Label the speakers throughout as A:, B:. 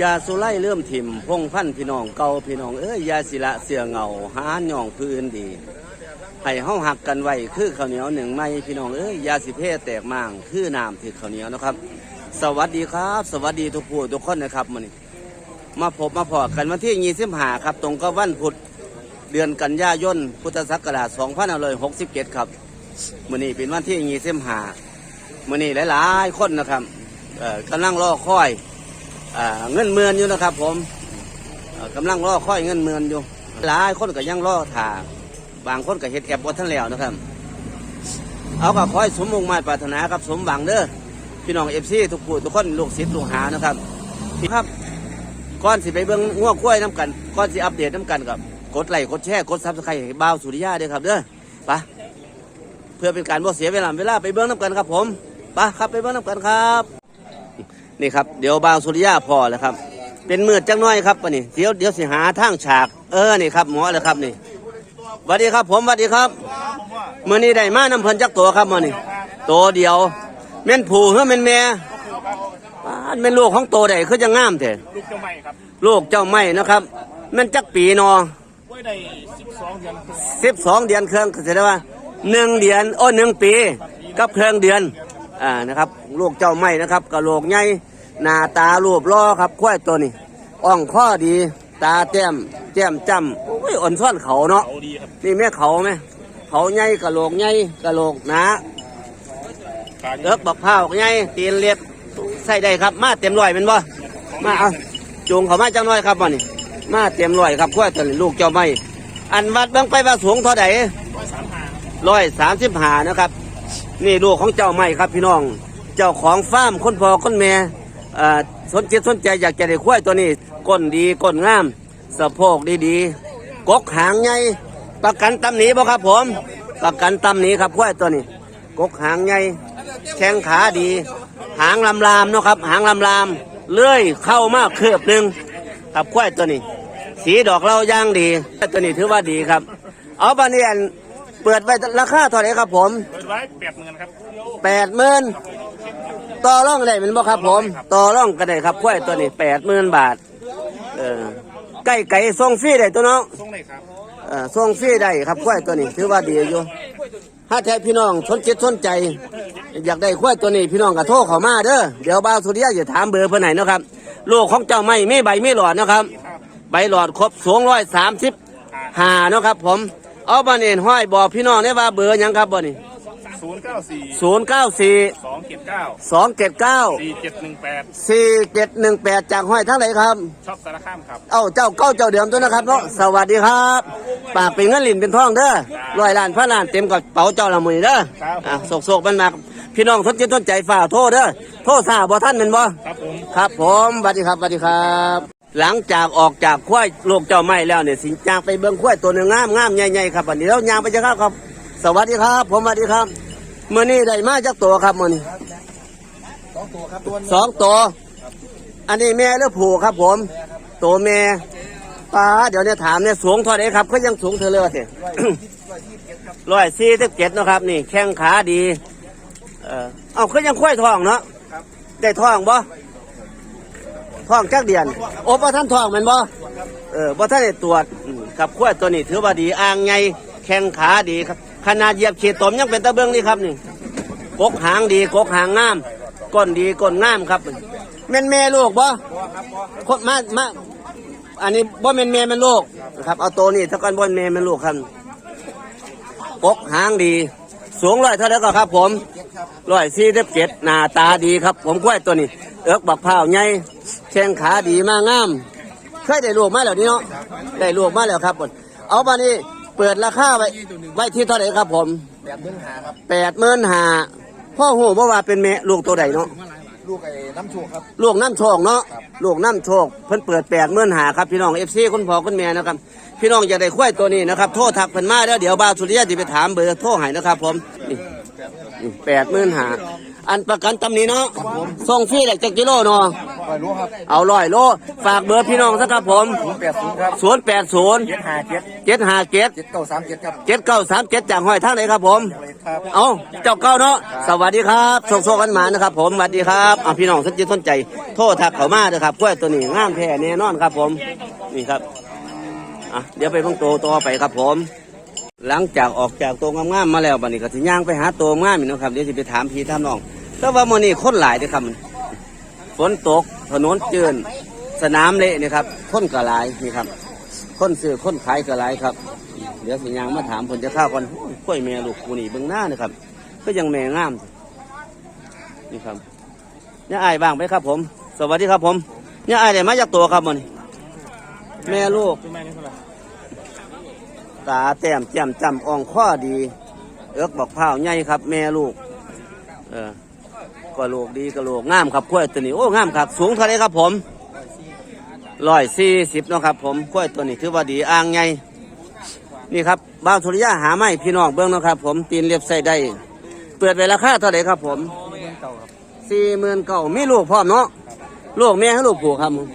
A: ยาสุไลเริ่มถิ่มพงพันพี่น้องเก่าพี่น้องเอ้ยยาศิละเสือเงาหาหย่องพื้นดีให้เฮาหักกันไว้คือข้าวเหนียวหนึ่งไม้พี่น้องเอ้ยยาสิเพศแตกม่างคือน้ำถือข้าวเหนียวนะครับ สวัสดีครับ สวัสดีทุกผู้ทุกคนนะครับมื้อนี้มาพบมาพอกันวันที่25ครับ ตรงกับวันพุธเดือนกันยายนพุทธศักราช2567ครับมื้อนี้เป็นวันที่25มื้อนี้หลายๆคนนะครับเอ่อกำลังรอคอย เงินเมือนอยู่นะครับ ผมเอ่อกำลังรอค่อยเงินเมือนอยู่หลายคนก็ยังรอถ่าบางคนก็เฮ็ดแอบบท่านแล้วนะครับ เอาก็ขอให้สมมงมาปรารถนาครับ สมหวังเด้อพี่น้องเอฟซีทุกผู้ทุกคนลูกศิษย์ลูกหานะครับพี่ครับก่อนสิไปเบิ่งง่วงกล้วยน้ำกันก่อนสิอัปเดตน้ำกันกับกดไลค์กดแชร์กดซับสไครต์ให้บ่าวสุริยาเด้อครับเด้อปะเพื่อเป็นการบ่เสียเวลาเวลาไปเบิ่งน้ำกันครับผมปะครับไปเบิ่งน้ำกันครับ นี่ครับเดี๋ยวบ่าวสุริยาพอแล้วครับ เป็นมืดจังน้อยครับปะนี่เดี๋ยวเดี๋ยวสิหาทางฉาก เออนี่ครับหมอเลยครับนี่สวัสดีครับ ผมสวัสดีครับมื่อนี้ได้มาน้ำเพิ่นจักตัวครับมื่อนี้ตัวเดียวแม่นผูหรือแม่นแม่ป้านแม่นลูกของโตใดคือจะงามแท้
B: ลูกเจ้าใหม่ครับ
A: ลูกเจ้าไม่นะครับแม่นจักปีนอ
B: ไว้ได้สิบสองเดือน
A: สิบสองเดือนเครื่องก็แสดงว่าหนึ่งเดือนโอ้หนึ่งปี กับเครื่องเดือน อ่านะครับลูกเจ้าไม่นะครับกระโหลกใหญ่หน้าตารูปล้อครับควายตัวนี้อ่องข้อดี ตาแต้มแจ่มจำโอ้ยอ่อนซ่อนเขาเนาะ
B: เขาดีครับ
A: นี่แม่เขาไหมเขาใหญ่กะโหลกใหญ่กะโหลกหนา
B: ขาดี
A: เอิกบักพร้าวใหญ่ตีนเล็บใส่ได้ครับ มาเต็มร้อยเป็นบ่มาเอาจูงเขามาจังน้อยครับบ่นี่มาเต็มร้อยครับพวกตนลูกเจ้าไม่อันวัดเบิ่งไปว่าสูงเท่าใด
B: ร้อยสามหา
A: ร้อยสามสิบห้านะครับ นี่ลูกของเจ้าไม่ครับพี่น้อง เจ้าของฟาร์มคนพ่อคนแม่อ่อสนจิตสนใจอยากจะได้ควายตัวนี้ก้นดีก้นงามสะโพกดีๆกกหางใหญ่ประกันตำหนีบ่ครับผมประกันตำหนีครับควายตัวนี้ กกหางใหญ่แข้งขาดี หางลำลามเนาะครับ หางลำลามเลื่อยเข้ามากเคือบหนึ่งครับควายตัวนี้ สีดอกเราย่างดีตัวนี้ถือว่าดีครับ เอาบานียน เปิดไว้ราคาเท่าไหร่ครับผม
B: เปิดไว้แปดหมื่นครับ
A: แปดหมื่นต่อร่องได้เป็นบ่ครับผม ต่อร่องก็ได้ครับควายตัวนี้แปดหมื่นบาท เออไก่ไก่ส่งฟรีได้ตัวเนาะ
B: ส่งเลยครับ
A: เออส่งฟรีได้ครับควายตัวนี้ ถือว่าดีอยู่ถ้าแท้พี่น้องสนจิตสนใจ อยากได้ควายตัวนี้พี่น้องก็โทรเข้ามาเด้อเดี๋ยวบ่าวสุริยะจะถามเบอร์เพื่อนไหนนาะครับลูกของเจ้าไม่มีใบมีหลอดนะครับ ใบหลอดครบสูงร้อยสามสิบห้าเนาะครับผม เอาบาเนนห้อยบอกพี่น้องได้ว่าเบอร์หยังครับบ่นี่
B: ศูนย์เก้าสี่
A: ศูนย์เก้าสี่
B: สองเจ็ดเก้า
A: สองเจ็ดเก้า
B: สี่เจ็ดหนึ่งแปด
A: สี่เจ็ดหนึ่งแปดจากห้อยทั้งไหนครับ
B: ชอบสารข้ามครับ
A: เอ้าเจ้าเก้าเจ้าเดิมตัวนะครับเนาะสวัสดีครับปากเป็นเงินหลินเป็นทองเด้อร้อยล้านพันล้านเต็มกับเป๋าเจ้าละมือเด้ออะโศกโศกมันมาพี่น้องทนจิตทนใจฝ่าโทษเด้อโทษซาบ่ท่านเป็นบ่
B: ครับผม
A: ครับผมสวัสดีครับสวัสดีครับ หลังจากออกจากควายโลกเจ้าไม้แล้วเนี่ยสิจางไปเบิ่งควายตัวหนึ่งงามงามใหญ่ๆครับวันนี้แล้วยางไปจะครับครับ สวัสดีครับ ผมสวัสดีครับเมื่อนี้ได้มาจากตัวครับมื่อนี้
C: สองตัวครับตัว
A: สองตัวอันนี้แม่หรือผูครับ ผม ตัวแม่ป้าเดี๋ยวเนี่ยถามเนี่ยสูงเท่าไหร่ครับเขายังสูงเธอเลยสิร้อยสี่สิบเจ็ดนาะครับ นี่ แข้งขาดี เออเอาเขายังค่อยทองเนาะได้ทองบ่ ทองจักเดือน โอ้บ่ท่านทองแมันบ่เออบ่ท่านได้ตรวจอืมครับขั้วตัวนี้ถือว่าดีอ่างไงแข้งขาดีครับขนาดเหยียบขีดตมยังเป็นตะเบิงนี่ครับนี่กกหางดีกกหางงามก้นดีก้นงามครับแม่นแม่ลูกบ่คนมามาอันนี้บ่แม่นแม่แม่นลูกนะครับเอาตัวนี้ถ้ากันบ่แม่นแม่แม่นลูกครับกกหางดีสูงร้อยเท่าไหร่ก็ครับ ผมร้อยสี่สิบเจ็ดหน้าตาดีครับ ผมกล้วยตัวนี้ เอิกบักพร้าวใหญ่ แข้งขาดีมากงามเคยได้ลูกมาแล้วนี่เนาะได้ลูกมาแล้วครับผมเอามานี่เปิดราคาไว้ไว้ที่เท่าไหร่ครับผม
C: แบบเนื้อหาครับ
A: แปดหมื่นหาพ่อหูบ่ว่าเป็นแม่ลูกตัวใดเนาะ
C: ลูกไอ้น้ำโชกครับ
A: ลูกน้ำโชคเนาะลูกน้ำโชคเพิ่นเปิดแปดหมื่นหาครับพี่น้องเอฟซีคุณพ่อคุณแม่นะครับพี่น้องอยากได้ควายตัวนี้นะครับโทรทักเพิ่นมาแล้วเดี๋ยวบ่าวสุริยะจะไปถามเบอร์โทรให้นะครับผมนี่แปดหมื่นหา อันประกันตำหนี้เนาะส่งฟรีแหละจักกิโลเนาะ
C: ปล่อยรู้ครับ
A: เอาร้อยโล ฝากเบอร์พี่น้องสักครับผม
C: ศูนย์แปดศูนย์ครับ
A: 0 8 0
C: เจ็ดห้าเจ็ด
A: 7 5 7
C: เจ็ดเก้าสามเจ็ดครับ
A: 7 9 3 7จากห้อยทางไหนครับผม
C: ครับ
A: เอาเจ้าเก้าเนาะสวัสดีครับส่งโซกันมานะครับ ผมสวัสดีครับอะพี่น้องสนใจสนใจ โทษทักเขามาเด้อครับกล้วยตัวนี้งามแท้แน่นอนครับ ผมนี่ครับอะเดี๋ยวไปเพิ่งโตต่อไปครับผมหลังจากออกจากตัวงามๆมาแล้วบัดนี้ก็สิย่างไปหาตัวงามอีกเนาะครับเดี๋ยวสิไปถามพี่ถามน้อง แต่ว่ามื้อนี้คนหลายเด้อครับฝนตกถนนจืดสนามเละนี่ครับคนก็หลายนี่ครับ คนซื้อคนขายก็หลายครับ เดี๋ยวสิย่างมาถามผลจะข้าวก่อนกล้วยแม่ลูกกูนี่เบิ่งหน้านะครับ ก็ยังแม่งาม นี่ครับเนี่ยอายบ้างไหมครับ ผม สวัสดีครับผมเนี่ยอายได้มาจากตัวครับมันแม่ลูก
B: ตัวแม่นี่เท่า
A: แต้มแจ่มจำอ่องข้อดี เอิกบอกเผาใหญ่ครับ แม่ลูก เออ ก็ลูกดีก็ลูกงามครับกล้วยตัวนี้โอ้งามครับสูงเท่าไรครับผมร้อยสี่สิบเนาะครับผมกล้วยตัวนี้ถือว่าดีอ่างใหญ่นี่ครับบ้าวสุริยะหาไม้พี่น้องเบิ้องเนาะครับ ผมตีนเรียบใส่ได้เปิดไว้ราคาเท่าไรครับผมสี่หมื่นเก้ามีลูกพร้อมเนาะลูกแม่ให้ลูกผูกครับผม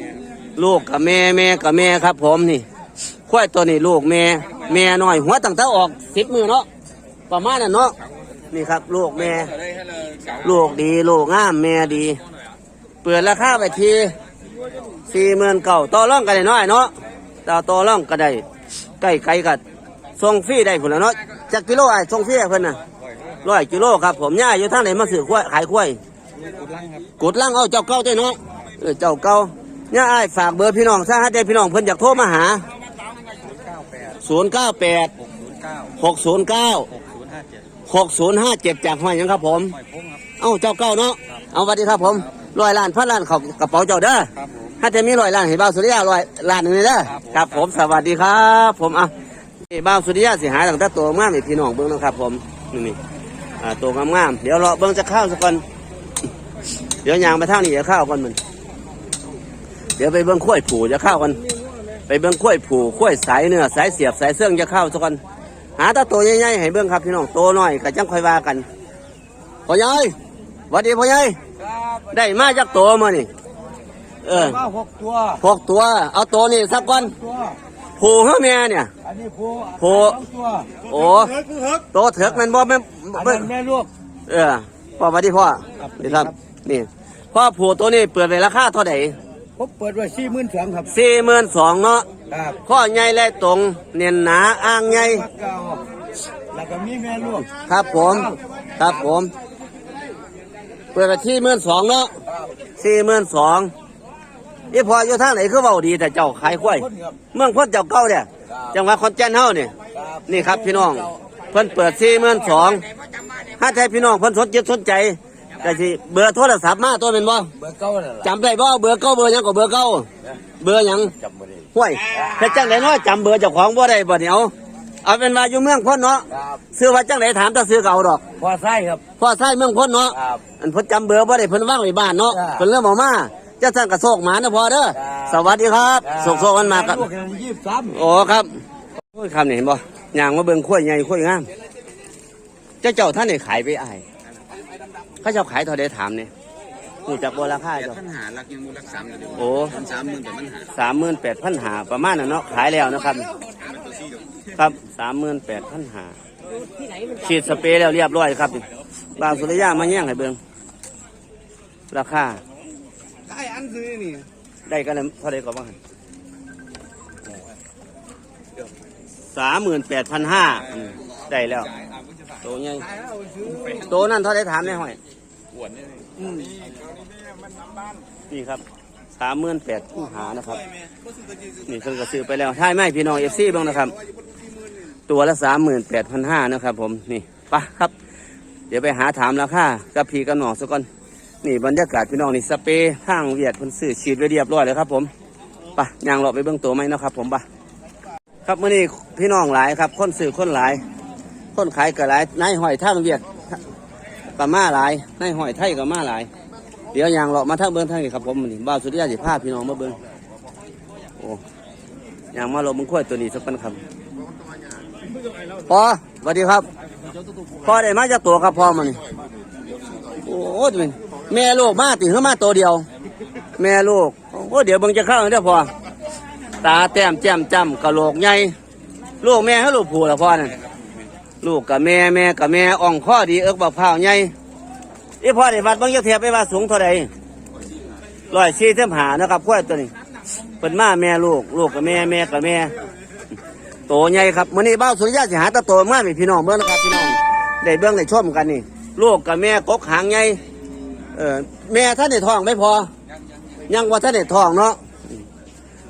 A: ลูกกับแม่แม่กับแม่ครับ ผมนี่ควายตัวนี้ลูกแม่แม่หน้อยหัวตั้งแต่ออกสิบมือเนาะประมาณนั้นเนาะนี่ครับลูกแม่ ลูกดีลูกงามแม่ดี เปิดราคาไปทีสี่หมื่นเก่าต่อร่องกันได้น้อยเนาะต่อต่อร่องก็ได้ใกล้ไกลกันส่งฟรีได้ผลแล้วเนาะจากกิโลไอ้ส่งฟรีเพิ่นน่ะร้อยกิโลครับผมย่าอยู่ทางไหนมาซื้อควายขายควายกดล่างเอาเจ้าเก้าได้เนาะเจ้าเก้าย่าไอ้ฝากเบอร์พี่น้องซะให้ได้พี่น้องเพิ่นอยากโทรมาหาศูนย์เก้าแปดหกศูนย์เก้าหกศูนย์ห้าเจ็ดจากห้อยยังครับผม เอ้าเจ้าเก้าเนาะเอาสวัสดีครับผมร้อยล้านพันล้านเขากระเป๋าเจ้าเด้อถ้าจะมีร้อยล้านให้บ้าวสุริยะร้อยล้านหนึ่งเลยเด้อครับผมสวัสดีครับ ผมอะนี่บ้าวสุริยะสิหายตั้งแต่ตัวงามให้พี่น้องเบิ้งนะครับ ผมนี่นี่อ่าตัวงามๆเดี๋ยวรอเบิ้งจะเข้าวสักก่อนเดี๋ยวยางไปทางนี้จะเข้าวก่อนมันเดี๋ยวไปเบิ้งข้วยผูจะเข้าวกันไปเบิ้งข้วยผูข้วยสายเนื้อสายเสียบสายเสื่องจะเข้าสักคนหาแตาตัวใหญ่ๆให้เบิ้งครับพี่น้องโตหน่อยก็จังค่อยว่ากันพ่อใหญ่ห วัสดีพ่อใหญ่ได้มาจากตัวมานี่ เออ
C: มาหกตัว
A: พกตัว เอาตัวนี่สักก่อน
C: ตัว
A: ผูเฮาแม่เนี่ย
C: อันนี้ผู้
A: ผู้
C: สองตัว
A: โอ้โตเถิกแมันบ่แม่น
C: อัน
A: บ่
C: นั้นแม่ลูก
A: เออพ่อหวัสดีพ่อ
C: ครับ
A: นี่ครับ นี่พ่อผูตัวนี้เปิดไว้ราคาเท่าไหร่
C: ผมเปิดไว้สี่หมื่นสองครับ
A: สี่หมื่นสองเนาะ
C: ครับ
A: ข้อใหญ่และตรง เนียนหนาอ่างใหญ่
C: มักเก่าแล้วก็มีแม่ลูก
A: ครับผม ครับผม เปิดไปที่หมื่นสองเนาะสี่หมื่นสองนี่พออยู่ทางไหนคือเบาดีแต่เจ้าขายกล้วย
C: คนครับ
A: เมืองพ้นเจ้าเก้าเนี่ยจังหวัดขอนแก่นเฮาเนี่ย
C: ครับ
A: นี่ครับพี่น้องเพิ่นเปิดสี่หมื่นสองถ้าใจพี่น้องเพิ่นสนจิตสนใจก็สิเบอร์โทรศัพท์มาตัวเป็นบ่
C: เบอร์เก้านั่นแหละ
A: จำได้บ่เบอร์เก้าเบอร์หยังก็เบอร์เก้าเบอร์หยัง
C: จำไม่ได้
A: ห้วยแต่จังไดเนาะจำเบอร์เจ้าของบ่ได้บ่เดี๋ยว เอาเป็นว่าอยู่เมืองพ้นเนาะ
C: ครับ
A: ซื้อว่าจังไดถามแต่ซื้อเก่าดอก
C: พอไส้ครับ
A: พ่อใช้เมืองพ้นเนาะ
C: ครับ
A: อันเพิ่นจำเบอร์บ่ได้เพิ่นว่างไว้บ้านเนาะ
C: จ้า
A: เพิ่นเริ่มเอามาเจ้าสั่งกระโศกหมานะพ่อเด้อ
C: จ้า
A: สวัสดีครับโศกโศกมันมากับ
C: ลูกกันยี่สิบสาม
A: โอ้ครับโอ้ยคำนี่เห็นบ่ย่างมาเบิ่งข้วยใหญ่ข้วยงาม เจ้าเจ้าท่านได้ขายไปอ้าย เขาเจ้าขายเท่าใดถามเนี่ย รู้จักบ่ราคาเจ้า
D: ปัญหารักยังมูรักสามอยู่
A: โอ้
D: มันสามหมื่นแต่ปัญหา
A: สามหมื่นแปดพันหาประมาณนั้นเนาะขายแล้วนะครับ ครับสามหมื่นแปดพันหาฉีดสเปรย์แล้วเรียบร้อยครับ บางสุริยามาแย่งให้เบิ่งราคา
D: ใช่อันซื้อนี่
A: ได้กันแล้วเท่าไรก็ว่าสามหมื่นแปดพันห้าได้แล้ว โตใหญ่โตนั่นเท่าไรถามได้ห้อย
D: อวดนี่
A: นี่ครับสามหมื่นแปดพันหานะครับ นี่เพิ่งก็ซื้อไปแล้วใช่ไหมพี่น้องเอฟซีบ้างนะครับ ตัวละสามหมื่นแปดพันห้านะครับ ผมนี่ปะครับ เดี๋ยวไปหาถามราคากับพี่กับน้องสักก่อนนี่บรรยากาศพี่น้องนี่สเปรย์ทางเวียดคนซื้อฉีดไว้เรียบร้อยแล้วครับ ผมปะยางเลาะไปเบื้องตัวไหมนะครับ ผมปะครับเมื่อนี้พี่น้องหลายครับ คนซื้อคนหลาย คนขายก็หลายนายหอยท่างเวียด ก็มาหลายนายหอยไทยก็มาหลาย เดี๋ยวยางเลาะมาทางเบื้องทางนี้ครับผมนี่บ้าวสุริยาสิพาพี่น้องมาเบื้องโอ้ยางมาลงมึงขั้วตัวนี้สักปันครับพอสวัสดีครับพ่อได้มาจากตัวครับพ่อมานี่โอ้โหเป็นแม่ลูกมาติเขามาตัวเดียว แม่ลูกโอ้เดี๋ยวเบิ่งจะเข้าเด้อพอตาแต้มแจ่มจำกะโหลกใหญ่ลูกแม่เขาลูกผู้ละพ่อนั่น ลูกกับแม่แม่กับแม่อ่องข้อดีเอิกบักพร้าวใหญ่อีพ่อได้วัดบิ่งจะเทียบไปว่าสูงเท่าใดร้อยสี่เท่มหานะครับกล้วยตัวนี้เป็นมาแม่ลูก ลูกกับแม่แม่กับแม่โตใหญ่ครับมื้อนี้บ้าสุริยะสิหาตะโตมาให้พี่น้องเบิ่งนะครับพี่น้องได้เบิ่งได้ชมกันนี่ ลูกกับแม่กกหางใหญ่เออแม่ท่านได้ท้องไม่พอ ยังว่าท่านได้ท้องเนาะ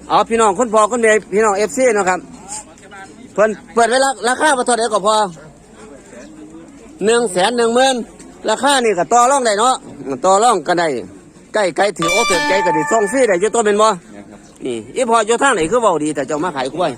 A: เอาพี่น้องคนพอคนแม่พี่น้อง FC เนะครับ เพิ่นเปิดไว้ราราคาบ่เท่าใดก็พอ1แสน1หมื่นราคานี่ก็ต่อรองได้เนาะต่อรองกันได้ใกล้ไกลถือโอกถือใจก็ได้ส่งฟรีได้อยู่ตัวเป็นบ่
D: เนี่ยครับ
A: นี่อีพออยู่ทางไหนคือเบาดี แต่เจ้ามาขายกล้วย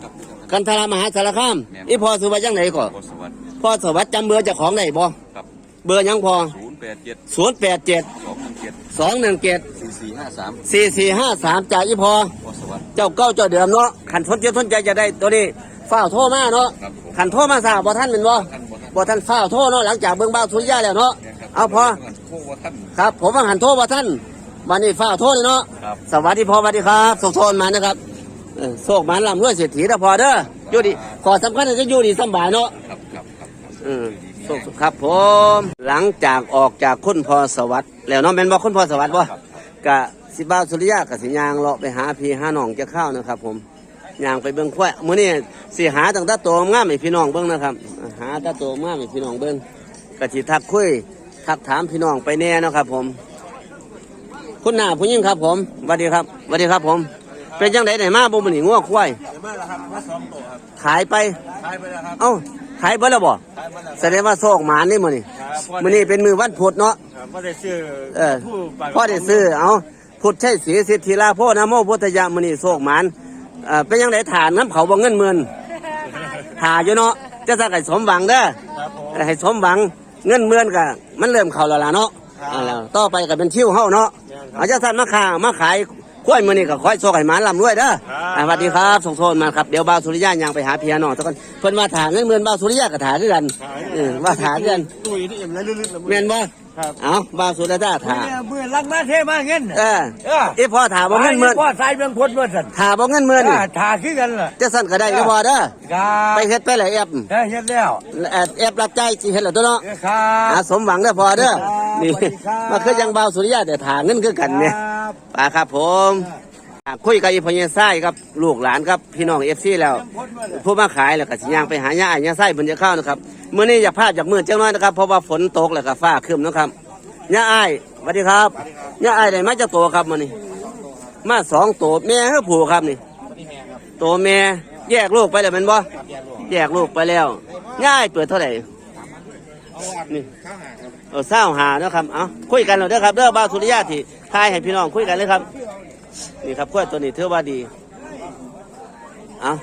A: กันทรามหาสารคามอีพอสุวัสดิ์ยังไหนก่อ
D: โอสวัสดิ์
A: พ่อสวัสดิ์จำเบอร์เจ้าของไหนบ่
D: ครับ
A: เบอร์ยังพอ
D: ศูนย์แปดเจ็ด
A: ศูนย์แปดเจ็ด
D: สองหนึ่งเจ็ด
A: สองหนึ่งเจ็ด
D: สี่สี่ห้าสาม
A: สี่สี่ห้าสามจากอีพอ
D: โอสวัสดิ์
A: เจ้าเก้าเจ้าเดิมเนาะขันทนเจ้าทนใจจะได้ตัวนี้ ฝ้าวโทรมาเนาะ
D: ครับผม
A: ขันโทรมาสาวบ่ท่านเป็นบ่
D: ท่านบ่ท่าน
A: บ่ท่านฝ้าวโทรเนาะหลังจากเบิ่งบ้าวสุริยะแล้วเนาะ
D: เนี่ยครับ
A: เอาพอ
D: โค้ว่าท่าน
A: ครับ ผมว่าหันโทรบ่ท่านวันนี้ฝ้าวโทรเลยเนาะ
D: ครับ
A: สวัสดีพ่อสวัสดีครับส่งโทนมานะครับเออโศกมันลำด้วยเศรษฐีนะพอเด้ออยู่ดีขอสำคัญจะอยู่ดีสำบายเนาะ
D: ครับครับครับ
A: เออโศกครับผม หลังจากออกจากคุณพ่อสวัสดิ์แล้วเน้องเป็นบอกคุณพ่อสวัสดิ์บ่กะสิบ้าวสุริยะกับสิยางเลาะไปหาพี่หาน้องจะเข้านะครับผม ยางไปเบิ่งควายมื้อนี้สิหาตั้งแต่โตงามให้พี่น้องเบิ่งนะครับ หาตั้งโตงามให้พี่น้องเบิ่งกะสิทักคุยทักถามพี่น้องไปแน่เนาะครับผม คุณหน้าผู้หญิงครับผมสวัสดีครับสวัสดีครับผม เป็นจังไดไหนมาบ่มื้อนี้งัวควาย
C: มาแล้วครับมาสองตัวครับ
A: ขายไป
C: ขายไปแล้วครับ
A: เอ้าขายเบิดแล้วบ่
C: ขายมาแล้ว
A: แสดงว่าโชคหมานนี่มื้อนี้
C: ครับพ่อ
A: มื้อนี้เป็นมือวันพุธเนาะ
C: ครับพ่อได้ซื้อ
A: เออ
C: ผู้ปาก
A: พ่อได้ซื้อเอาพุทธใช่สีสิทธิลาโพนะโมพุทธยามื้อนี้โชคหมานเอ่อเป็นจังไดฐานน้ำเขาบ่เงินหมื่นถ่าอยู่เนาะจะสักให้สมหวังเด้อ
C: ครับผม
A: ให้สมหวังเงินหมื่นก็มันเริ่มเข้าแล้วล่ะเนาะอ่าแล้วต่อไปก็เป็นชิวเฮาเนาะเอาจะสั่นมาค้ามาขายกล้วยมื้อนี้ก็ขอให้โชคให้หมานร่ำรวยเด้ออ่าสวัสดีครับส่งโทนมาครับเดี๋ยวบ่าวสุริยะยังไปหาพี่น้องสักคนเพิ่นว่าถาเงินหมื่นบ่าวสุริยะก็ถาคือกันเออว่าถาคือกัน
C: ตุ้ยนี่เอ็มแล้วลึกๆแล้ว
A: แม่นบ่
C: ครับ
A: เอาบ่าวสุริยะถา
C: เมื่อรักมาเทมาเงิน
A: เออ
C: เออ
A: อีพ่อถาบ่เงินหมื่น
C: พ่อสายเมืองพดเมื่อสัน
A: ถาบ่เงินหมื่น
C: อ่าถ่าคือกันล่ะ
A: จะสั่นก็ได้ก็พอเด้อ
C: ครับ
A: ไปเฮ็ดไปหลายแอป
C: ได้เฮ็ดแล้ว
A: แอปแอปรับใจายสิเฮ็ดแล้วตัวเนาะ
C: ครั
A: อ่า
C: บ
A: สมหวังเด้อพอเด้อ
C: ครับ
A: นี่
C: สวัสดีครับ
A: มาคือยังบ่าวสุริยะแต่ถาเงินคือกันเนี่ย
C: ครับ
A: ป่าครับผมอ่า คุยกับอีพ่อเยไส้ครับลูกหลานครับพี่น้อง FC แล้วผู้มาขายแล้วก็สิย่างไปหายาอ้ายย่าไส้เพิ่นจะเข้านะครับเมื้อนี้อย่าพลาดจากมือจังน้อยนะครับเพราะว่าฝนตกแล้วก็ฟ้าครึ้มนะครับยาอ้ายสวัสดีครับยาอ้ายได้มาจากตัวครับมื้อนี้มาสองตัวแม่คือผู้ครับนี่ตัวแม่แยกลูกไปแล้วมันบ่แยกลูกไปแล้วย่าอ้ายเปิดเท่าไหร่นี่เออเศร้าหาเนาะครับ เอาคุยกันเราเด้อครับเด้อบ้าสุริยะที่ทายให้พี่น้องคุยกันเลยครับ นี่ครับกล้วยตัวนี้ถือว่าดีเอา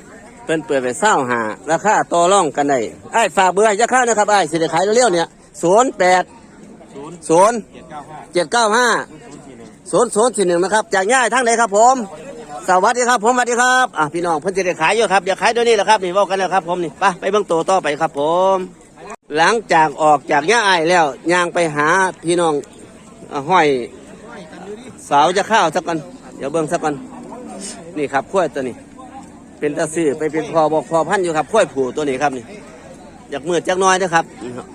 A: เป็นเปิดไปเศร้าหาราคาต่อร่องกันได้ไอ้ฝากเบอร์ให้จะเข้านะครับไอ้สิได้ขายเร็วๆเนี่ยศูนย์แปดศูนย์เจ็ดเก้าห้าศูนย์ศูนย์สี่หนึ่งนะครับจากง่ายทั้งไหนครับผม สวัสดีครับผมสวัสดีครับอะพี่น้องเพิ่นจะได้ขายอยู่ครับเดี๋ยวขายเดี๋ยวนี้แหละครับนี่ว่ากันแล้วครับผมนี่ไปไปเบิ่งตัวต่อไปครับผม หลังจากออกจากย่าไอ้ายแล้วย่างไปหาพี่น้องห้อย สาวจะเข้าวสักกัน ดี๋ยวเบิ่งสักกันนี่ครับขั้วยตัวนี้ เป็นตาซื้อไปเป็นพอบอกพอพันธุ์อยู่ครับขั้วยผูตัวนี้ครับนี่อยากมืดจักหน้อยนะครับนี่ครับ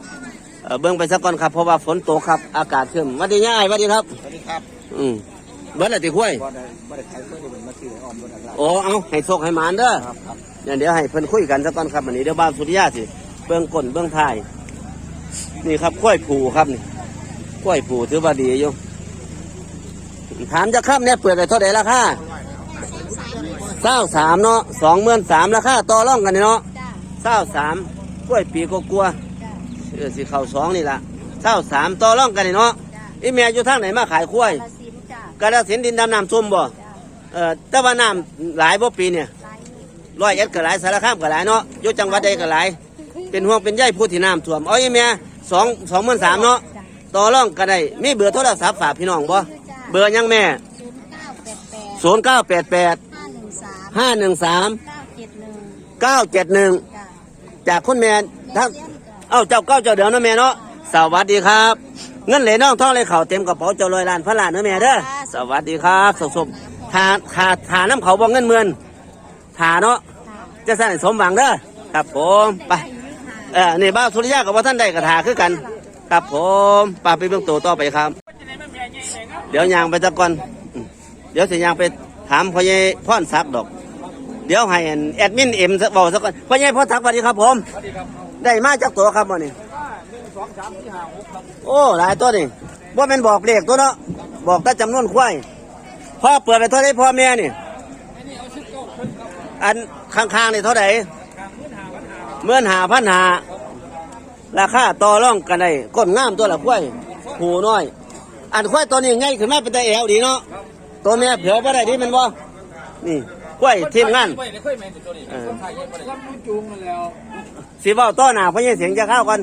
A: เอ่อเบิ่งไปสักก่อนครับเพราะว่าฝนตกครับ อากาศขึ้นหวัดดีง่ายหวัดดีครับ
C: สวัสดีครับ
A: อืมเบิ้ลอะไรตีขั้วย
C: บ่ได้บ่ได้ขายเพื่อที่มันมาซื้อออมบนอะไร
A: โอ้เอาให้โชคให้หมานเด้อ
C: ครับครับ
A: เนี่ยเดี๋ยวให้เพิ่นคุยกันสักก่อนครับวันนี้เดี๋ยวบ้านสุริยาสิเบื้องก้นเบื้องท้าย นี่ครับขั้วยผูครับนี่ขั้วยผูถือว่าดีอยู่ ถามจะครับเนี่ยเปิดไปเท่าไหร่ราคาเศร้าสามเนาะสองหมื่นสามราคาต่อรองกันเนาะเศร้าสามกล้วยปีก็กลัวๆเออสิเข่าสองนี่ละเศร้าสามต่อรองกันเนาะอีเมียอยู่ทางไหนมาขายกล้วย
E: กาฬสินธุ์จ้ะ
A: กาฬสินธุ์ดินดำน้ำส้มบ่เออแต่ว่าน้ำหลายบ่ปีเนี่ยร้อยเอ็ดก็หลายสารคามก็หลายเนาะอยู่จังหวัดใดก็หลาย เป็นห่วงเป็นใยผู้ที่น้ำท่วมเอาอีเมียสองสองหมื่นสามเนาะต่อรองกันได้มีเบอร์โทรศัพท์ฝากพี่น้องบ่ เบอร์ยังแม่
E: ศูนย์เก้าแปดแปด
A: ศูนย์เก้าแปดแปด
E: ห้าหนึ่งสาม
A: ห้าหนึ่งสาม
E: เก้าเจ็ดหนึ่ง
A: เก้าเจ็ดหนึ่ง
E: จ้ะ
A: จากคุณแม่ทั้งเอ้าเจ้าเก้าเจ้าเดียวเนาะแม่เนาะสวัสดีครับ เงินเหลน้องท่องเลยเขาเต็มกระเป๋าเจ้าลอยล้านพันล้านเด้อแม่เด้อสวัสดีครับสมสมทาทาทาน้ำเขาบ่เงินเมือนทาเนาะจะสั่นให้สมหวังเด้อครับผมไป เออนี่บ้าวสุริยะกับว่าท่านใดกระทาคือกัน ครับผมไป้าไปเบื้องตัวต่อไปครับ เดี๋ยวยางไปตะก่อน เดี๋ยวสิยางไปถามพ่อใหญ่พ่อนซักดอก เดี๋ยวให้แอดมินเอ็มสักบอกสักก่อนพ่อใหญ่พ่อทักดิ์สวัสดีครับผมได้มาจากตัวครับวันนี้
C: สองสามสี่ห้าหกครับ
A: โอ้หลายตัวนี่ว่าเป็นบอกเลขตัวเนาะบอกแต่จำนวนควายพ่อเปิดไปเท่าไหรพ่อแม่นี่อันข้างๆนี่เท่าไหร่เมื่อนหาพันหาราคาต่อร่องกันได้ก้นงามตัวละควายหูน้อย อันควายตัวนี้ง่ายขึ้นมาเป็นตาแอวดีเนาะตัวแม่เผือบ่ได้ดีแมันบ่นี่ควายทีมงานเออสิเว้าต้อหน้าพญเสียงจะเข้ากัน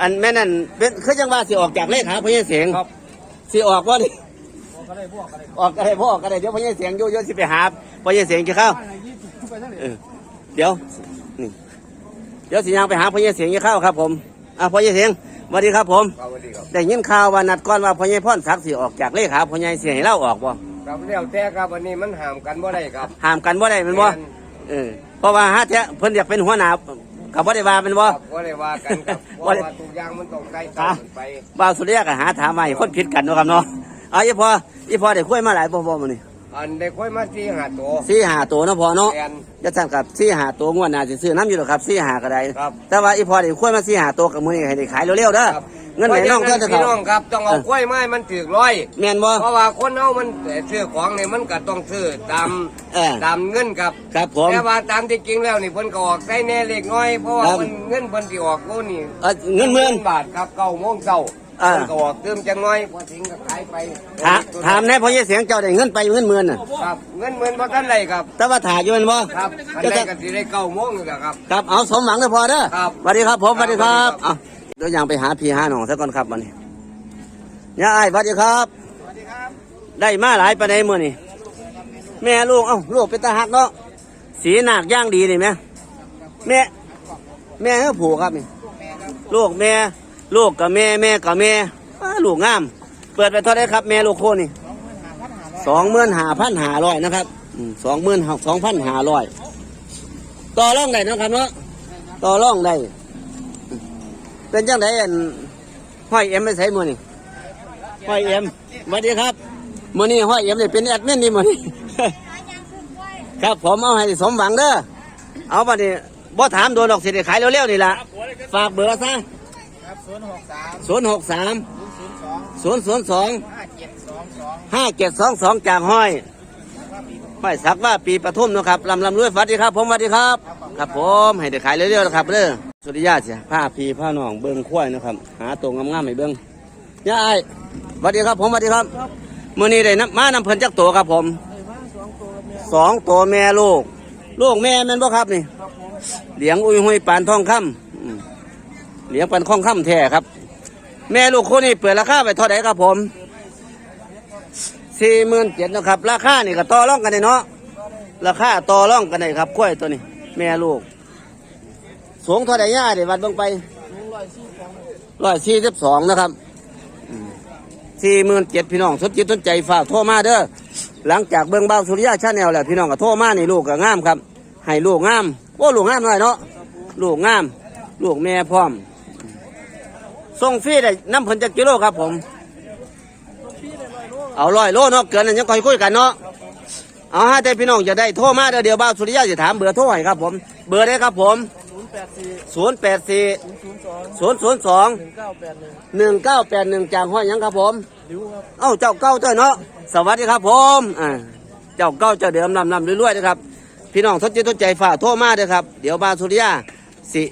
A: อันแม่นั่นเป็นคือจังว่าสิออกจากเลขหาพญเสียงสิออกว่านี่ออกอะไรพ่อออกอะไรเดี๋ยวพญเสียงโยโย่สิไปหาพญเสียงจะเข้า เออเดี๋ยวนี่เดี๋ยวสิยางไปหาพญเสียงจะเข้าครับผมอะพญเสียง สวัสดีครับผมได้ยินข่าวว่านัดก่อนว่าพญพ่อนศักดิ์สิออกจากเลขหาพญเสียงให้เล่าออกบ่
F: ครับแล้วแต่ครับวันนี้มันห้ามกันบ่ได้ครับ
A: ห้ามกันบ่ได้แมันบ่เออเพราะว่าฮะเท้เพิ่นอยากเป็นหัวหน้ากับบ่ได้ว่าแมันบ่
F: ครับบ่ได้ว่ากันครับเพราะ
A: บ่ได้
F: ว่าทุกอย่างมันต้องใกล้
A: ครั
F: กับนไป
A: บ่าวสุริยะก็หาถามมาให้คนผิดกันเนาะครับเนาะเอาอีพออีพอได้คุยมาหลายบ่บ่มื้อนี้
F: อันได้ค่อยมาที่หาตัว
A: สี่หาตัวเนาะพอเนาะ
F: แอน
A: จะสั่นกับสี่หาตัวงวดหน้าสิซื้อน้ำอยู่หรอกครับสี่หาก็ได้
F: ครับ
A: แต่ว่าอีพอได้คุยมาสี่หาตัวกับมื้อนี้ให้ได้ขายเร็วๆเด้อ
F: ครับ
A: เงินไหนน้องเท่าจะ
F: พี่
A: เข้า
F: น้องครับต้องเอากล้วยไม้มันถือร้อย
A: แม่นบ่
F: เพราะว่าคนเฮามันซื้อของนี่มันก็ต้องซื้อตาม
A: เออ
F: ตามเงินครับ
A: ครับผม
F: แต่ว่าตามที่จริงแล้วนี่เพิ่นก็ออกได้แน่เล็กน้อยเพราะว่า
A: ครับ
F: มันเงินเพิ่นสิออกโลนี่
A: เออเงินหมื่น
F: บาทครับเก้าโมงเช้า
A: อ่า
F: เพิ่นก็ออกเติมจังน้อยพอถึงก็ขายไป
A: ถามถามแน่พอเสียงเจ้าได้เงินไปเงินหมื่นน่ะ
F: ครับเงินหมื่นบ่ทันไรครับ
A: แต่ว่าถ่ายอยู่แม่นบ่
F: ครับอัน
A: จะ
F: ใด
A: จะ
F: ก็สิได้เก้าโมงนี่แหละครับ
A: ครับเอาสมหวังเด้อพอเด้อ
F: ครับ
A: สวัสดีครับผมส
F: ครั
A: วั
F: บ
A: สดีครับ
F: สวัสดีครับ
A: เอาเดี๋ยวยังไปหาพี่หาน้องซะก่อนครับวันนี้ย่าอ้ายสวัสดีครับได้มาหลายปานใดมื้อนี่แม่ลูกเอ้าลูกเป็นตาหักเนาะสีหนักย่างดีนี่แม่แม่แม่เอ้าผูกครับนี่ลูกแม่ ลูกกับแม่แม่กับแม่อ้าลูกงาม เปิดไปเท่าไรครับ แม่ลูกโคนี่สองหมื่นห้าพันห้าร้อยนะครับสองหมื่นสองพันห้าร้อยต่อร่องได้นะครับเนาะต่อร่องได้เป็นจังไดอันห้อยเอ็มไม่ใส่มือนี่ห้อยเอ็มสวัสดีครับมือนี้ห้อยเอ็มเนี่ยเป็นแอดมินนี่มือนี้ครับผมเอาให้สมหวังเด้อเอาบัดนี้บ่ถามโดนดอกสิได้ขายเร็วๆนี่ล่ะฝากเบอร์ซะ ศูนย์หกสามศูนย์ศูนย์สองห้าเจ็ดสองสองจากห้อยห้อยสักว่าปีปทุมเนาะครับลำลำรวยสวัสดีครับ ผมสวัสดีครับ ครับผมให้ได้ขายเร็วๆนะครับเด้อสุริยะเสียผ้าพีผ้าหนองเบิ้งข้วยนะครับ หาตัวงามๆให้เบิ้งยายสวัสดีครับผมสวัสดีครับมื่อนี้ได้น้ำมานำเพิ่นจักตัวครับผมสองตัวแม่ลูก ลูกแม่แม่นบ่ครับนี่เลี้ยงอุ้ยหุยปานทองคำ อืมเลี้ยงปานทองคำแท้ครับ แม่ลูกคู่นี้เปิดราคาไปเท่าไหร่ครับผมสี่หมื่นเจ็ดนะครับ ราคานี่ก็ต่อรองกันได้เนาะราคาต่อรองกันได้ครับกล้วยตัวนี้ แม่ลูก สูงเท่าไหร่ย่าเดี๋ยววัดเบิ่งไปร้อยสี่สิบสองนะครับสี่หมื่นเจ็ดพี่น้องสนจิตสนใจฝากโทรมาเด้อหลังจากเบิ้องเบาสุริยะชาแนลแหล้วพี่น้องก็โทรมานี่ลูกก็งามครับให้ลูกงามโอ้ลูกงามหน่อยเนาะลูกงาม ลูกแม่พร้อม ส่งฟรีได้น้ำเพิ่นจักกิโลครับผม เอาร้อยโลเนาะเกินนั้นยังคอยคุยกันเนาะเอาฮะแต่พี่น้องจะได้โทรมาเด้อเดี๋ยวเบาสุริยะจะถามเบอร์โทรให้ครับผม เบอร์ได้ครับผมศูนย์แปดสี่ศูนย์ศูนย์สองหนึ่งเก้าแปดหนึ่งจากห้อยหยังครับผม เอ้าเจ้าเก้าเจ้าเนาะสวัสดีครับผมอ่าเจ้าเก้าเจ้าเดิมลำลำรวยๆนะครับ พี่น้องทดจิตทดใจฝ่าโทรมาเด้อครับ เดี๋ยวบ้าสุริยาสิ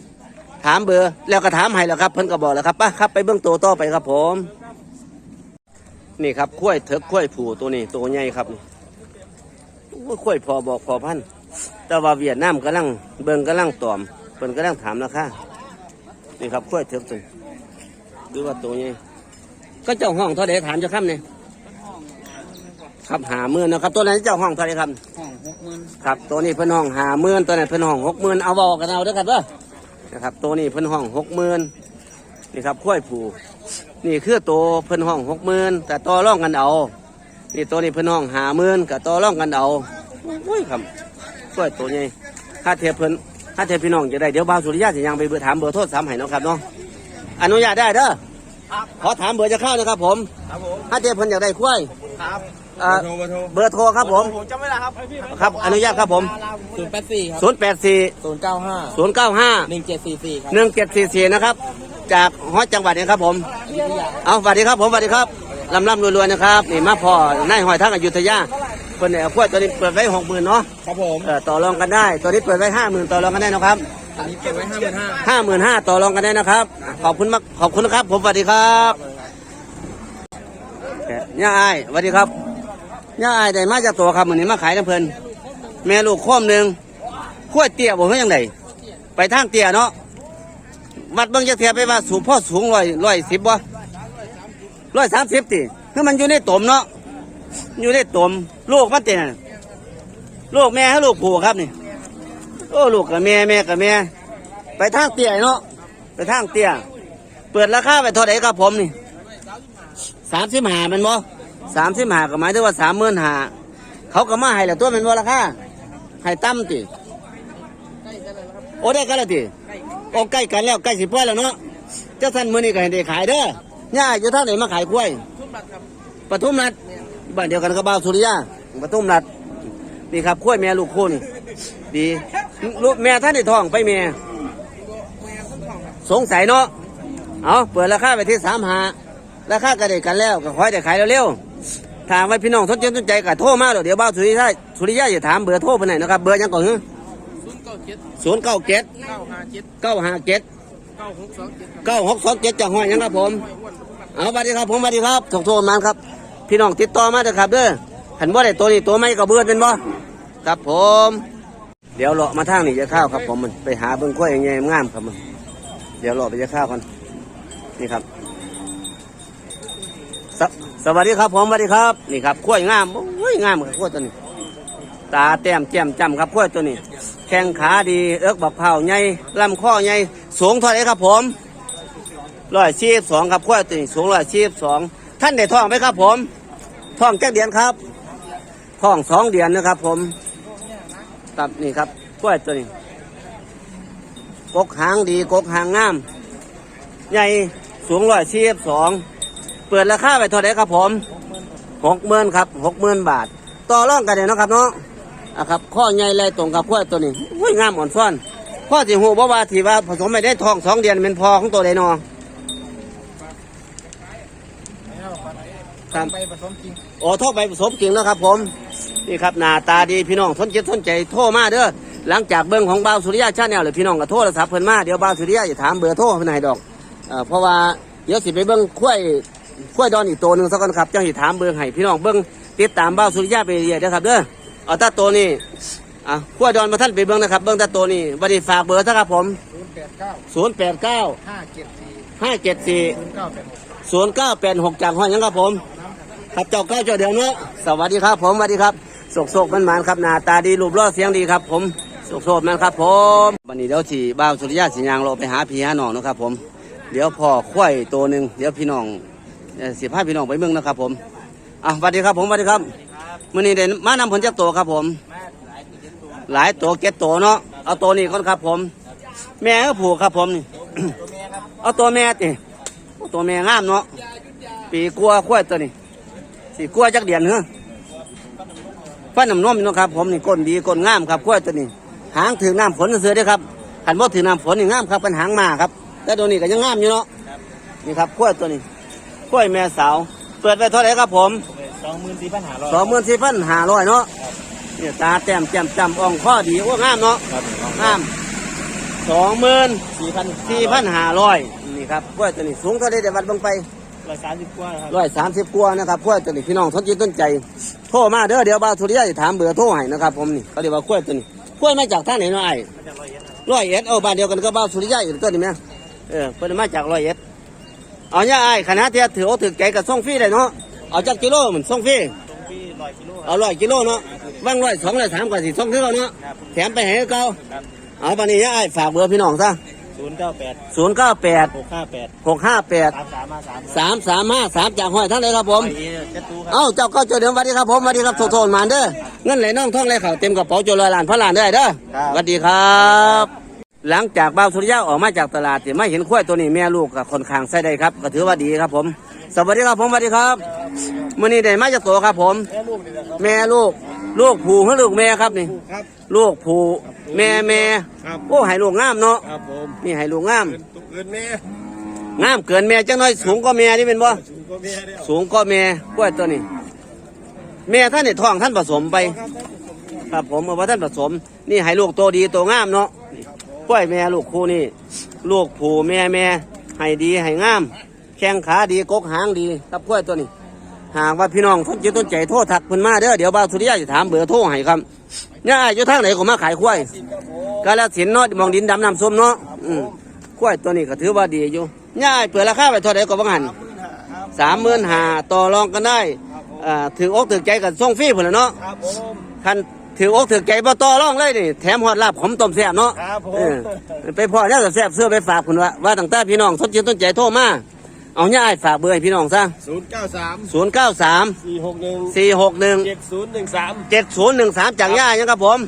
A: ถามเบอร์แล้วก็ถามให้แล้วครับเพิ่นก็บอกแล้วครับไปครับไปเบื้องตัวต่อไปครับผม นี่ครับข้วยเถิกข้วยผูตัวนี้ตัวใหญ่ครับนี่โอ้ยข้วยพอบอกพอพันธุ์แต่ว่าเวียดนามกำลังเบิ่งกำลังตอมเพิ่นกำลังถามราคานี่ครับข้วยเถิกตัวนี้ดูว่าตัวนี้ก็เจ้าห้องเท่าไหร่ถามเจ้าคำเนี่ยครับหาเมื่นนะครับ ตัวนั้นเจ้าห้องเท่าไหร่ครับ
C: ห้องหกหมื่น
A: ครับตัวนี้เพิ่นห้องหาเมื่นตัวนั้นเพิ่นห้องหกหมื่นเอาบอกกันเอาเด้อครับเด้อ นะครับตัวนี้เพิ่นห้องหกหมื่นนี่ครับข้วยผูนี่คือตัวเพิ่นห้องหกหมื่นแต่ต่อร่องกันเอานี่ตัวนี้เพิ่นห้องหาหมื่นกับต่อร่องกันเอาโอ้ยครับสวยตัวนี้ถ้าเทียบเพิ่นถ้าเทียบพี่น้องจะได้เดี๋ยวบ่าวสุริยะจะยังไปเบอร์ถามเบอร์โทรสามให้เนาะครับเนาะอนุญาตได้เด้อขอถามเบอร์จะเข้านะครับผม
C: ครับผม
A: ถ้าเทียบเพิ่นอยากได้ควาย
C: ครับ
A: อ่าเบอร์โทรครับผม
C: ผมจำไม่ได้ครับ
A: ครับอนุญาตครับผม
C: ศูนย์แปดสี่ครับ
A: ศูนย์แปดสี่
C: ศูนย์เก้าห้า
A: ศูนย์เก้าห้า
C: หนึ่งเจ็ดสี่สี่ครับ
A: หนึ่งเจ็ดสี่สี่นะครับ จากฮอตจังหวัดนี้ครับผมเอาสวัสดีครับผมสวัสดีครับลำลำรวยๆนะครับนี่มาพอนายหอยทั้งอยุธยาเพิ่นเนี่ยเอาขวดตัวนี้เปิดไว้หกหมื่นเนาะ
C: ครับผม
A: เออต่อรองกันได้ ตัวนี้เปิดไว้ห้าหมื่นต่อรองกันได้นะครับ
C: อันนี้เก็บไว้ห้าหมื่นห้า
A: ห้าหมื่นห้าต่อรองกันได้นะครับ ขอบคุณมากขอบคุณนะครับ ผมสวัสดีครับย่าอายสวัสดีครับ ย่าอายได้มาจากตัวครับมือนี้มาขายน้ำเพลินแม่ลูกโค้มหนึ่งขวดเตี้ยบอกว่ายังไงไปทางเตี้ยเนาะวัดเบิ่งจะเทียบไปว่าสูงพ่อสูงร้อยร้อยสิบวะร้อยสามสิบตีคือมันอยู่ในตมเนาะอยู่ในตมลูกมันเตี้ยลูกแม่ให้ลูกผูครับนี่โอ้ลูกกับแม่แม่กับแม่ไปทางเตี้ยเนาะไปทางเตี้ยเปิดราคาไปเท่าไหร่ครับผมนี่สามสิบห้ามันบ่ สามสิบห้าก็หมายถึงว่าสามหมื่นห้าเขาก็มาให้ละตัวเป็นบ่ราคาให้ตั้มติโอ้ได้กันแล้วติโอ้ใกล้กันแล้วใกล้สิบป่วยแล้วเนาะเจ้าท่านมือนี้ก็ให้ได้ขายเด้อย่าอยู่ท่างไหนมาขายกล้วยปทุมรัฐบ้านเดียวกันกับบ้าวสุริยาปทุมรัฐนี่ครับกล้วยแม่ลูกคู่นี่ดีลูกแม่ท่านในท้องไปแม่สงสัยเนาะเอาเปิดราคาไปที่สามหา ราคากระเด็กันแล้วก็คอยแต่ขายเร็วๆถามว่าพี่น้องสนใจสนใจก็โทรมาเดี๋ยวบ้าวสุริยะสุริยะอย่าถามเบอร์โทรไปไหนนะครับเบอร์ยังก่อนเหรอศูนย์เก้าเจ็ดเก้าห้าเจ็ดเก้าหกสองเจ็ดจากห้อยยังครับผมเอาสวัสดีครับผมสวัสดีครับส่งโทรมาครับ พี่น้องติดต่อมาเถอะครับเด้อหันว่าได้ตัวนี้ตัวไม่ก็เบื่อเป็นบ่ครับผม เดี๋ยวเลาะมาทางนี่จะข้าวครับผมมันไปหาเบิ้งกล้วยยังไงงามครับมันเดี๋ยวเลาะไปจะข้าวกันนี่ครับ สสวัสดีครับผมสวัสดีครับ นี่ครับกล้วงามโอ้ยงามครับกล้วตัวนี้ ตาแต้มแจ่มจำครับกล้วตัวนี้ แข้งขาดีเอิกบักเผาใหญ่ลำข้อใหญ่สูงเท่าไรครับผมร้อยสี่สองครับกล้วตัวนี้สูงร้อยสี่สองท่านได้ท้องไหมครับผมท้องแก้เดือนครับท้องสองเดือนนะครับ ผมครับนี่ครับกล้วตัวนี้กกหางดีกกหางงาม ใหญ่สูงร้อยสี่สอง ปิดราคาไปเท่าไหร่ครับผมหกหมื่นครับหกหมื่นบาท ต่อร่องกันเลยนะครับเนาะอะครับข้อใหญ่เลยตรงกับกล้วตัวนี้อุ้ยงามอ่อนซ้อนพ่อสิหูบ่ว่าที่ว่าผสมไม่ได้ทองสองเดือนเป็นพอของตัวใดเนอครับ
C: ไปผสมจริง
A: โอ้โทษไปผสมกิ่งแล้วครับ ผมนี่ครับหน้าตาดีพี่น้องสนใจสนใจโทรมาเด้อหลังจากเบิ้งของบ่าวสุริยะชาแนลหรือพี่น้องก็โทรศัพท์เพิ่นมาเดี๋ยวบ่าวสุริยะจะถามเบอร์โทรเพิ่นให้ดอกเอ่อเพราะว่าเดี๋ยวสิไปเบิ้งคุ้วย คุ้วดอนอีกตัวหนึ่งสักก่อนครับเจ้าสิถามเบอร์ให้พี่น้องเบิ้งติดตามบ่าสุริยะไปเรื่อยๆนะครับเด้อเอาถ้าตัวนี้อะคุ้วดอนมาท่านไปเบิ้งนะครับ เบิ้งถ้าตัวนี้วันนี้ฝากเบอร์ซะครับผม
C: ศูนย์แปดเก้า
A: ศูนย์แปดเก้า
C: ห้าเจ็ดสี่
A: ห้าเจ็ดสี่
C: ศูนย์เก้าแปดหก
A: ศูนย์เก้าแปดหกจากห้องยังครับผมครับเจ้าเก้าเจ้าเดียวเนาะสวัสดีครับผมสวัสดีครับโศกโศกมันหมันครับหน้าตาดีรูปร่อเสียงดีครับ ผมโศกโศกมันครับ ผมวันนี้เดี๋ยวสี่บ่าวสุริยะสียางเราไปหาพี่หาน้องนะครับผม เดี๋ยวพ่อควายตัวหนึ่งเดี๋ยวพี่น้อง เอ่อสิพาพี่น้องไปเมืองนะครับ ผมอะสวัสดีครับผมสวัสดีครับมื่อนี้เด่นมานำผลจากตัวครับผม หลายตัวเก็ตตัวเนาะเอาตัวนี้ก่อนครับผม แม่ก็ผูกครับผมนี่ เอาตัวแม่ติโอ้ตัวแม่งามเนาะปีกลัวควายตัวนี้สี่กลัวจักเดียนเหรอฟันน้ำนมอยู่เนาะครับผมนี่ก้นดีก้นงามครับควายตัวนี้ หางถือน้ำฝนเสือเด้อครับหันบ่ถือน้ำฝนนี่งามครับเป็นหางมาครับแต่ตัวนี้ก็ยังงามอยู่เนาะนี่ครับควายตัวนี้ ควายแม่สาว เปิดไปเท่าไหร่ครับผม
C: สองหมื่นสี่พันห้าร้อย
A: สองหมื่นสี่พันห้าร้อยเนาะเนี่ยตาแต้มแจ่มจำอ่องข้อดีโอ้งามเนาะ
C: ครับ
A: งามสองหมื่น
C: สี่พัน
A: สี่พันห้าร้อยนี่ครับกล้วยตัวนี้สูงเท่าไรเดี๋ยววัดเบังไป
C: ร้อยสามสิบกว่าครับ
A: ร้อยสามสิบกว่านะครับกล้วยตัวนี้พี่น้องทนจิตต้นใจโทรมาเด้อเดี๋ยวบ่าวสุริยะจะถามเบอร์โทรให้นะครับผมนี่เขาเรียกว่ากล้วยตัวนี้กล้วยมาจากท่างไหนเนาะไอ้ร้อยเอ็ดเอาบ้านเดียวกันก็บ่าวสุริยะอยู่ตัวนี้ไหมเออเพิ่นมาจากร้อยเอ็ด เอาเนี่ยไอ้คณะเทียถือโอาถือใจกับส่งฟรีเลยเนาะเอาจากกิโลเหมือนส่งฟรี
C: ตรงที่ร้อยกิโล
A: เอาร้อยกิโลเนาะว่างร้อยสองร้อยสามกว่าสี่ส่งกิโลเนาะแถมไปให้เขา
C: ครับ
A: เอาปานนี้ไอ้ฝากเบอร์พี่น้องซะ
C: ศูนย์เก้าแปด
A: ศูนย์เก้าแปด
C: หกห้าแปด
A: หกห้าแปด
C: สามสามมาสาม
A: สามสามห้าสามจากห้อยท่านเลยครับผม
C: ไปเอเจ็ดตูครับ
A: เอ้าเจ้าก็เจอเดิมสวัสดีครับผมสวัสดีครับโทโทนมาเด้อเงินไหลน่องท่องไหลเข่าเต็มกระเป๋าโจรลอยล้านพันล้านได้เด้อสวัสดีครับ หลังจากบ่าวสุริยะออกมาจากตลาดที่ไม่เห็นควายตัวนี้แม่ลูกกับคนคางใส่ได้ครับ ก็ถือว่าดีครับผม สวัสดีครับผมสวัสดีครับมื้อนี้ได้มาจากตัวครับผม
C: แม่ลูกนี่แหละครับ
A: แม่ลูก ลูกผูหรือลูกแม่ครับนี่
C: ครับ
A: ลูกผูแม่แม่
C: ครับ
A: โอ้ให้ลูกงามเนาะ
C: ครับผม
A: นี่ให้ลูกงาม
C: ตุกเกินแม่
A: งามเกินแม่จังน้อยสูงกว่าแม่นี่เป็นบ่
C: สูงกว่าแม่แล้ว
A: สูงก็แม่กล้วยตัวนี้ แม่ท่านในท้องท่านผสมไป ครับผมเอาว่าท่านผสม นี่ให้ลูกโตดีโตงามเนาะ กล้วยแม่ลูกคู่นี่ลูกผูแม่แม่ให้ดีให้งาม แข้งขาดีกกหางดีครับกล้วยตัวนี้ หากว่าพี่น้องสนใจต้นใจโทษทักเพิ่นมาเด้อเดี๋ยวบ่าวสุริยะจะถามเบอร์โทรให้ครับเนี่ยอยู่ทางไหนก็มาขายกล้วยกาลสินเนาะมองดินดำน้ำส้มเนาะอืมกล้วยตัวนี้ก็ถือว่าดีอยู่เนี่ยเปิดราคาไปเท่าไหร่ก็บ่หันสามหมื่นหาต่อรองกันได้อ่าถืออกถือใจกันส่งฟรีพุ่นล่ะเนาะ
C: ครับผม
A: คัน ถืออกถือใจบ่ต่อรองเลยนี่แถมฮอดลาบขมต้มแซ่บเนาะ
C: ครับผม
A: เออไปพอแล้วแซ่บเสื้อไปฝากคุณว่าว่าตั้งแต่พี่น้องสนใจต้นใจโทรมาเอาย่าให้ฝากเบอร์ให้พี่น้องซะ
C: ศูนย์เก้าสาม
A: 093
C: สี่หกหนึ่ง
A: 461
C: เจ็ดศูนย์หนึ่งสาม
A: 7013จากย่ายังครับผม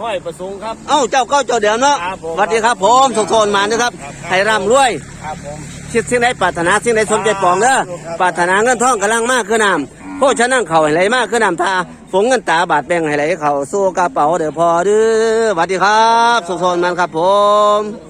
C: ห้อยประสงค์ครับ
A: เอ้าเจ้าเก้าเจ้าเดิมเนาะ
C: ครับผม
A: สวัสดีครับผมสุขโทนมานะครับให้ร่ำรวย
C: ครับผม
A: คิดสิ่งใดปรารถนาสิ่งใดสมใจปองเด้อปรารถนาเงินทองกำลังมากขึ้นน้ำ โคชนั่งเข่าให้ไหลมากขึ้นน้ำตาฝงเงินตาบาดแบ่งให้ไหลเข่าสู้กระเป๋าเดี๋ยวพอเด้อสวัสดีครับ สุขโทนมันครับผม